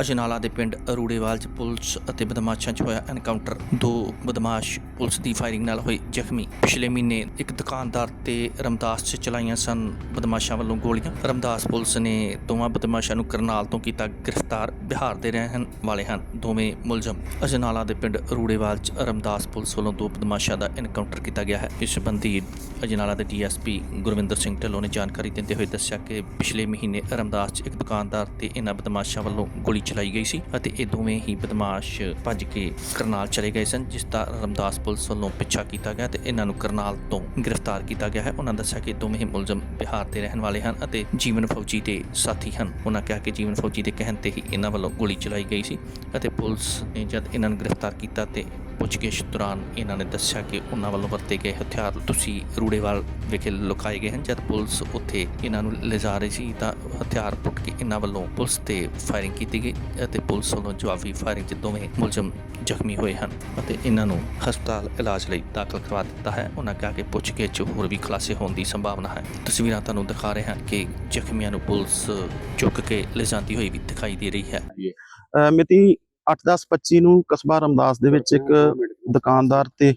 ਅਜਨਾਲਾ ਦੇ ਪਿੰਡ ਅਰੂੜੇਵਾਲ 'ਚ ਪੁਲਿਸ ਅਤੇ ਬਦਮਾਸ਼ਾਂ 'ਚ ਹੋਇਆ ਐਨਕਾਊਂਟਰ ਦੋ ਬਦਮਾਸ਼ ਪੁਲਿਸ ਦੀ ਫਾਇਰਿੰਗ ਨਾਲ ਹੋਏ ਜ਼ਖਮੀ। ਪਿਛਲੇ ਮਹੀਨੇ ਇੱਕ ਦੁਕਾਨਦਾਰ ਤੇ ਰਮਦਾਸ 'ਚ ਚਲਾਈਆਂ ਸਨ ਬਦਮਾਸ਼ਾਂ ਵੱਲੋਂ ਗੋਲੀਆਂ। ਰਮਦਾਸ ਪੁਲਿਸ ਨੇ ਦੋਵਾਂ ਬਦਮਾਸ਼ਾਂ ਨੂੰ ਕਰਨਾਲ ਤੋਂ ਕੀਤਾ ਗ੍ਰਿਫਤਾਰ। ਬਿਹਾਰ ਦੇ ਰਹਿਣ ਵਾਲੇ ਹਨ ਦੋਵੇਂ ਮੁਲਜ਼ਮ। ਅਜਨਾਲਾ ਦੇ ਪਿੰਡ ਅਰੂੜੇਵਾਲ 'ਚ ਰਮਦਾਸ ਪੁਲਿਸ ਵੱਲੋਂ ਦੋ ਬਦਮਾਸ਼ਾਂ ਦਾ ਐਨਕਾਊਂਟਰ ਕੀਤਾ ਗਿਆ ਹੈ। ਇਸ ਸੰਬੰਧੀ ਅਜਨਾਲਾ ਦੇ ਡੀਐਸਪੀ ਗੁਰਵਿੰਦਰ ਸਿੰਘ ਢਿੱਲੋਂ ਨੇ ਜਾਣਕਾਰੀ ਦਿੰਦੇ ਹੋਏ ਦੱਸਿਆ ਕਿ ਪਿਛਲੇ ਮਹੀਨੇ ਰਮਦਾਸ 'ਚ ਇੱਕ ਦੁਕਾਨਦਾਰ ਤੇ ਇਹਨਾਂ ਬਦਮਾਸ਼ਾਂ ਵੱਲੋਂ ਗੋਲੀ ਚਲਾਈ ਗਈ ਸੀ ਅਤੇ ਇਹ ਦੋਵੇਂ ਹੀ ਬਦਮਾਸ਼ ਭੱਜ ਕੇ ਕਰਨਾਲ ਚਲੇ ਗਏ ਸਨ, ਜਿਸ ਦਾ ਰਮਦਾਸ ਪੁਲਿਸ ਵੱਲੋਂ ਪਿੱਛਾ ਕੀਤਾ ਗਿਆ ਤੇ ਇਹਨਾਂ ਨੂੰ ਕਰਨਾਲ ਤੋਂ ਗ੍ਰਿਫਤਾਰ ਕੀਤਾ ਗਿਆ ਹੈ। ਉਹਨਾਂ ਦੱਸਿਆ ਕਿ ਦੋਵੇਂ ਹੀ ਮੁਲਜ਼ਮ ਬਿਹਾਰ ਦੇ ਰਹਿਣ ਵਾਲੇ ਹਨ ਅਤੇ ਜੀਵਨ ਫੌਜੀ ਦੇ ਸਾਥੀ ਹਨ। ਉਹਨਾਂ ਕਿਹਾ ਕਿ ਜੀਵਨ ਫੌਜੀ ਦੇ ਕਹਿਣ ਤੇ ਹੀ ਇਹਨਾਂ ਵੱਲੋਂ ਗੋਲੀ ਚਲਾਈ ਗਈ ਸੀ ਅਤੇ ਪੁਲਿਸ ਨੇ ਜਦ ਇਹਨਾਂ ਨੂੰ ਗ੍ਰਿਫਤਾਰ ਕੀਤਾ ਤੇ ਪੁੱਛਗਿੱਛ ਦੌਰਾਨ ਇਹਨਾਂ ਨੇ ਦੱਸਿਆ ਕਿ ਉਹਨਾਂ ਵੱਲੋਂ ਵਰਤੇ ਗਏ ਹਥਿਆਰ ਤੁਸੀਂ ਰੂੜੇਵਾਲ ਵਿਖੇ ਲੁਕਾਏ ਗਏ ਹਨ। ਜਦ ਪੁਲਿਸ ਉੱਥੇ ਇਹਨਾਂ ਨੂੰ ਲਿਜਾ ਰਹੀ ਸੀ ਤਾਂ ਹਥਿਆਰ ਪੁੱਟ ਕੇ ਇਹਨਾਂ ਵੱਲੋਂ ਪੁਲਿਸ ਤੇ ਫਾਇਰਿੰਗ ਕੀਤੀ ਗਈ ਅਤੇ ਪੁਲਿਸ ਵੱਲੋਂ ਜਵਾਬੀ ਫਾਇਰਿੰਗ 'ਚ ਦੋਵੇਂ ਮੁਲਜ਼ਮ ਜ਼ਖਮੀ ਹੋਏ ਹਨ ਅਤੇ ਇਹਨਾਂ ਨੂੰ ਹਸਪਤਾਲ ਇਲਾਜ ਲਈ ਦਾਖਲ ਕਰਵਾ ਦਿੱਤਾ ਹੈ। ਉਹਨਾਂ ਕਿਹਾ ਕਿ ਪੁੱਛਗਿੱਛ 'ਚ ਹੋਰ ਵੀ ਖੁਲਾਸੇ ਹੋਣ ਦੀ ਸੰਭਾਵਨਾ ਹੈ। ਤਸਵੀਰਾਂ ਤੁਹਾਨੂੰ ਦਿਖਾ ਰਹੇ ਹਨ ਕਿ ਜ਼ਖਮੀਆਂ ਨੂੰ ਪੁਲਿਸ ਚੁੱਕ ਕੇ ਲਿਜਾਂਦੀ ਹੋਈ ਵੀ ਦਿਖਾਈ ਦੇ ਰਹੀ ਹੈ। ਮਿਤੀ 8/10/25 ਨੂੰ ਕਸਬਾ ਰਮਦਾਸ ਦੇ ਵਿੱਚ ਇੱਕ ਦੁਕਾਨਦਾਰ ਤੇ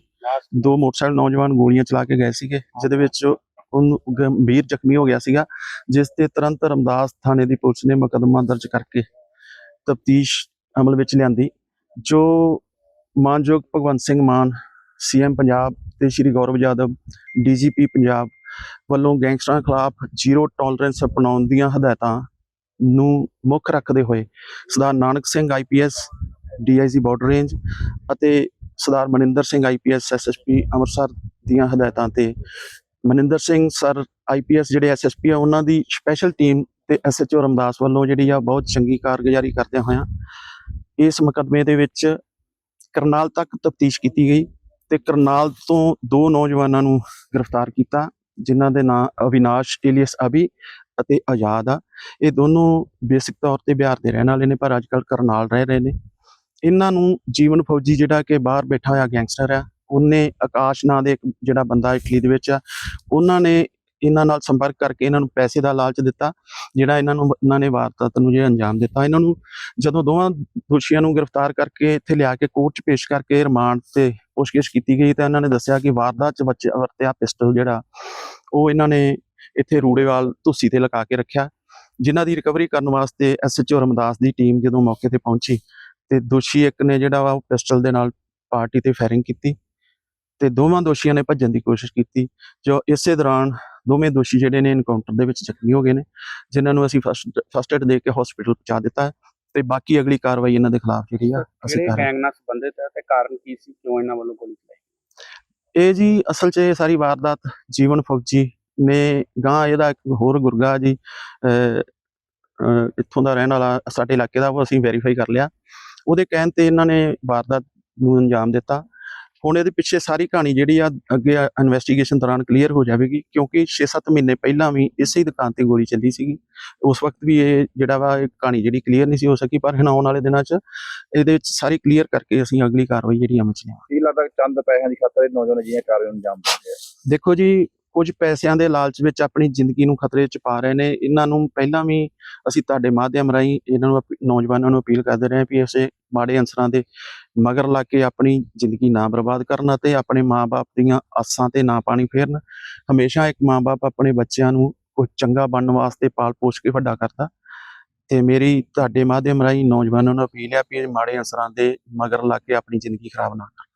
ਦੋ ਮੋਟਰਸਾਈਕਲ ਨੌਜਵਾਨ ਗੋਲੀਆਂ ਚਲਾ ਕੇ ਗਏ ਸੀਗੇ ਜਿਹਦੇ ਵਿੱਚ ਉਹਨੂੰ ਗੰਭੀਰ ਜ਼ਖਮੀ ਹੋ ਗਿਆ ਸੀਗਾ ਜਿਸ ਤੇ ਤੁਰੰਤ ਰਮਦਾਸ ਥਾਣੇ ਦੀ ਪੁਲਿਸ ਨੇ ਮੁਕੱਦਮਾ ਦਰਜ ਕਰਕੇ ਤਫਤੀਸ਼ ਅਮਲ ਵਿੱਚ ਲਿਆਂਦੀ ਜੋ ਮਾਨਯੋਗ ਭਗਵੰਤ ਸਿੰਘ ਮਾਨ ਸੀਐਮ ਪੰਜਾਬ ਤੇ ਸ਼੍ਰੀ ਗੌਰਵ ਯਾਦਵ ਡੀਜੀਪੀ ਪੰਜਾਬ ਵੱਲੋਂ ਗੈਂਗਸਟਰਾਂ ਖਿਲਾਫ ਜ਼ੀਰੋ ਟੋਲਰੈਂਸ ਅਪਣਾਉਣ ਦੀਆਂ ਹਦਾਇਤਾਂ ਨੂੰ ਮੁੱਖ ਰੱਖਦੇ ਹੋਏ Sardar Nanak Singh IPS DIG border range ਅਤੇ ਸਰਦਾਰ ਮਨਿੰਦਰ ਸਿੰਘ ਆਈਪੀਐਸ ਐਸਐਸਪੀ ਅੰਮ੍ਰਿਤਸਰ ਦੀਆਂ ਹਦਾਇਤਾਂ ਤੇ। ਮਨਿੰਦਰ ਸਿੰਘ, ਸਰ ਆਈਪੀਐਸ ਜਿਹੜੇ ਐਸਐਸਪੀ ਆ, ਉਹਨਾਂ ਦੀ ਸਪੈਸ਼ਲ ਟੀਮ ਤੇ ਐਸਐਚਓ ਰਮਦਾਸ ਵੱਲੋਂ ਜਿਹੜੀ ਆ, ਬਹੁਤ ਚੰਗੀ ਕਾਰਗੁਜ਼ਾਰੀ ਕਰਦਿਆਂ ਹੋਇਆ ਇਸ ਮੁਕੱਦਮੇ ਦੇ ਵਿੱਚ ਕਰਨਾਲ ਤੱਕ ਤਫਤੀਸ਼ ਕੀਤੀ ਗਈ ਤੇ ਕਰਨਾਲ ਤੋਂ ਦੋ ਨੌਜਵਾਨਾਂ ਨੂੰ ਗ੍ਰਿਫਤਾਰ ਕੀਤਾ, ਜਿਨ੍ਹਾਂ ਦੇ ਨਾਂ ਅਵਿਨਾਸ਼, ਏਲੀਅਸ ਅਭੀ ਅਤੇ ਆਜ਼ਾਦ ਆ। ਇਹ ਦੋਨੋਂ ਬੇਸਿਕ ਤੌਰ ਤੇ ਬਿਹਾਰ ਦੇ ਰਹਿਣ ਵਾਲੇ ਨੇ, ਪਰ ਅੱਜਕੱਲ ਕਰਨਾਲ ਰਹਿ ਰਹੇ ਨੇ। ਇਹਨਾਂ ਨੂੰ ਜੀਵਨ ਫੌਜੀ ਜਿਹੜਾ ਕਿ ਬਾਹਰ ਬੈਠਾ ਹੋਇਆ ਗੈਂਗਸਟਰ ਆ, ਉਹਨੇ ਆਕਾਸ਼ ਨਾਂ ਦੇ ਜਿਹੜਾ ਬੰਦਾ ਇਟਲੀ ਦੇ ਵਿੱਚ ਆ, ਉਹਨਾਂ ਨੇ ਇਹਨਾਂ ਨਾਲ ਸੰਪਰਕ ਕਰਕੇ ਇਹਨਾਂ ਨੂੰ ਪੈਸੇ ਦਾ ਲਾਲਚ ਦਿੱਤਾ, ਜਿਹੜਾ ਇਹਨਾਂ ਨੂੰ ਇਹਨਾਂ ਨੇ ਵਾਰਦਾਤ ਨੂੰ ਜੇ ਅੰਜਾਮ ਦਿੱਤਾ। ਇਹਨਾਂ ਨੂੰ ਜਦੋਂ ਦੋਵਾਂ ਦੋਸ਼ੀਆਂ ਨੂੰ ਗ੍ਰਿਫਤਾਰ ਕਰਕੇ ਇੱਥੇ ਲਿਆ ਕੇ ਕੋਰਟ 'ਚ ਪੇਸ਼ ਕਰਕੇ ਰਿਮਾਂਡ ਤੇ ਪੁੱਛਗਿੱਛ ਕੀਤੀ ਗਈ ਤਾਂ ਇਹਨਾਂ ਨੇ ਦੱਸਿਆ ਕਿ ਵਾਰਦਾਤ 'ਚ ਬੱਚੇ, ਵਰਤਿਆ ਪਿਸਟਲ ਜਿਹੜਾ, ਉਹ ਇਹਨਾਂ ਨੇ ਇੱਥੇ ਰੂੜੇਵਾਲ ਧੁੱਸੀ ਤੇ ਲਗਾ ਕੇ ਰੱਖਿਆ, ਜਿਨ੍ਹਾਂ ਦੀ ਰਿਕਵਰੀ ਕਰਨ ਵਾਸਤੇ ਐਸਐਚਓ ਰਮਦਾਸ ਦੀ ਟੀਮ ਜਦੋਂ ਮੌਕੇ ਤੇ ਪਹੁੰਚੀ ਤੇ ਦੋਸ਼ੀ ਇੱਕ ਨੇ ਜਿਹੜਾ ਵਾ ਉਹ ਪਿਸਟਲ ਦੇ ਨਾਲ ਪਾਰਟੀ ਤੇ ਫਾਇਰਿੰਗ ਕੀਤੀ ਤੇ ਦੋਵਾਂ ਦੋਸ਼ੀਆਂ ਨੇ ਭੱਜਣ ਦੀ ਕੋਸ਼ਿਸ਼ ਕੀਤੀ ਜੋ ਇਸੇ ਦੌਰਾਨ ਦੋਵੇਂ ਦੋਸ਼ੀ ਜਿਹੜੇ ਨੇ ਐਨਕਾਊਂਟਰ ਦੇ ਵਿੱਚ ਜ਼ਖਮੀ ਹੋ ਗਏ ਨੇ ਜਿਨ੍ਹਾਂ ਨੂੰ ਅਸੀਂ ਫਸਟ ਏਡ ਦੇ ਕੇ ਹਸਪੀਟਲ ਪਹੁੰਚਾ ਦਿੱਤਾ ਹੈ ਤੇ ਬਾਕੀ ਅਗਲੀ ਕਾਰਵਾਈ ਇਹਨਾਂ ਦੇ ਖਿਲਾਫ ਜਿਹੜੀ ਆ ਅਸੀਂ ਕਰ। ਗੈਂਗ ਨਾਲ ਸੰਬੰਧਿਤ ਹੈ ਤੇ ਕਾਰਨ ਕੀ ਸੀ ਕਿਉਂ ਇਹਨਾਂ ਵੱਲੋਂ ਗੋਲੀ ਚਲਾਈ ਇਹ ਜੀ ਅਸਲ 'ਚ ਇਹ ਸਾਰੀ ਵਾਰਦਾਤ ਜੀਵਨ ਫੌਜੀ ਨੇ ਗਾਂ ਇਹਦਾ ਇੱਕ ਹੋਰ ਗੁਰਗਾ ਜੀ ਇੱਥੋਂ ਦਾ ਰਹਿਣ ਵਾਲਾ ਸਾਡੇ ਇਲਾਕੇ ਦਾ ਉਹ ਅਸੀਂ ਵੈਰੀਫਾਈ ਕਰ ਲਿਆ ਉਹਦੇ ਕਹਿਣ ਤੇ ਇਹਨਾਂ ਨੇ ਵਾਰਦਾਤ ਨੂੰ ਅੰਜਾਮ ਦਿੱਤਾ। ਹੁਣ ਇਹਦੇ ਪਿੱਛੇ ਸਾਰੀ ਕਹਾਣੀ ਜਿਹੜੀ ਆ ਅੱਗੇ ਇਨਵੈਸਟੀਗੇਸ਼ਨ ਦੌਰਾਨ ਕਲੀਅਰ ਹੋ ਜਾਵੇਗੀ ਕਿਉਂਕਿ 6-7 ਮਹੀਨੇ ਪਹਿਲਾਂ ਵੀ ਇਸੇ ਹੀ ਦੁਕਾਨ ਤੇ ਗੋਲੀ ਚੱਲੀ ਸੀਗੀ। ਉਸ ਵਕਤ ਵੀ ਇਹ ਜਿਹੜਾ ਵਾ ਇਹ ਕਹਾਣੀ ਜਿਹੜੀ ਕਲੀਅਰ ਨਹੀਂ ਸੀ ਹੋ ਸਕੀ ਪਰ ਹੁਣ ਆਉਣ ਵਾਲੇ ਦਿਨਾਂ 'ਚ ਇਹਦੇ ਵਿੱਚ ਸਾਰੀ ਕਲੀਅਰ ਕਰਕੇ ਅਸੀਂ ਅਗਲੀ ਕਾਰਵਾਈ ਜਿਹੜੀ ਅਮਲ 'ਚ ਲਿਆਵਾਂਗੇ। ਕੀ ਲੱਗਦਾ ਚੰਦ ਪੈਸਿਆਂ ਦੀ ਖਾਤਰ ਇਹ ਨੌਜਵਾਨ ਅਜਿਹੀਆਂ ਕਾਰਵਾਈਆਂ ਨੂੰ ਅੰਜਾਮ ਦਿੰਦੇ ਆ? ਦੇਖੋ ਜੀ ਕੁਝ ਪੈਸਿਆਂ ਦੇ ਲਾਲਚ ਵਿੱਚ ਆਪਣੀ ਜ਼ਿੰਦਗੀ ਨੂੰ ਖਤਰੇ 'ਚ ਪਾ ਰਹੇ ਨੇ। ਇਹਨਾਂ ਨੂੰ ਪਹਿਲਾਂ ਵੀ ਅਸੀਂ ਤੁਹਾਡੇ ਮਾਧਿਅਮ ਰਾਹੀਂ ਇਹਨਾਂ ਨੂੰ ਅਪੀ- ਨੌਜਵਾਨਾਂ ਨੂੰ ਅਪੀਲ ਕਰਦੇ ਰਹੇ ਵੀ ਇਸੇ ਮਾੜੇ ਅੰਸਰਾਂ ਦੇ ਮਗਰ ਲੱਗ ਕੇ ਆਪਣੀ ਜ਼ਿੰਦਗੀ ਨਾ ਬਰਬਾਦ ਕਰਨ ਅਤੇ ਆਪਣੇ ਮਾਪੇ ਦੀਆਂ ਆਸਾਂ ਤੇ ਨਾ ਪਾਣੀ ਫੇਰਨ। ਹਮੇਸ਼ਾ ਇੱਕ ਮਾਪੇ ਆਪਣੇ ਬੱਚਿਆਂ ਨੂੰ ਕੁਝ ਚੰਗਾ ਬਣਨ ਵਾਸਤੇ ਪਾਲ ਪੋਸ਼ ਕੇ ਵੱਡਾ ਕਰਦਾ। ਤੇ ਮੇਰੀ ਤੁਹਾਡੇ ਮਾਧਿਅਮ ਰਾਹੀਂ ਨੌਜਵਾਨਾਂ ਨੂੰ ਅਪੀਲ ਹੈ ਵੀ ਮਾੜੇ ਅੰਸਰਾਂ ਦੇ ਮਗਰ ਲੱਗ ਕੇ ਆਪਣੀ ਜ਼ਿੰਦਗੀ ਖਰਾਬ ਨਾ ਕਰਨ।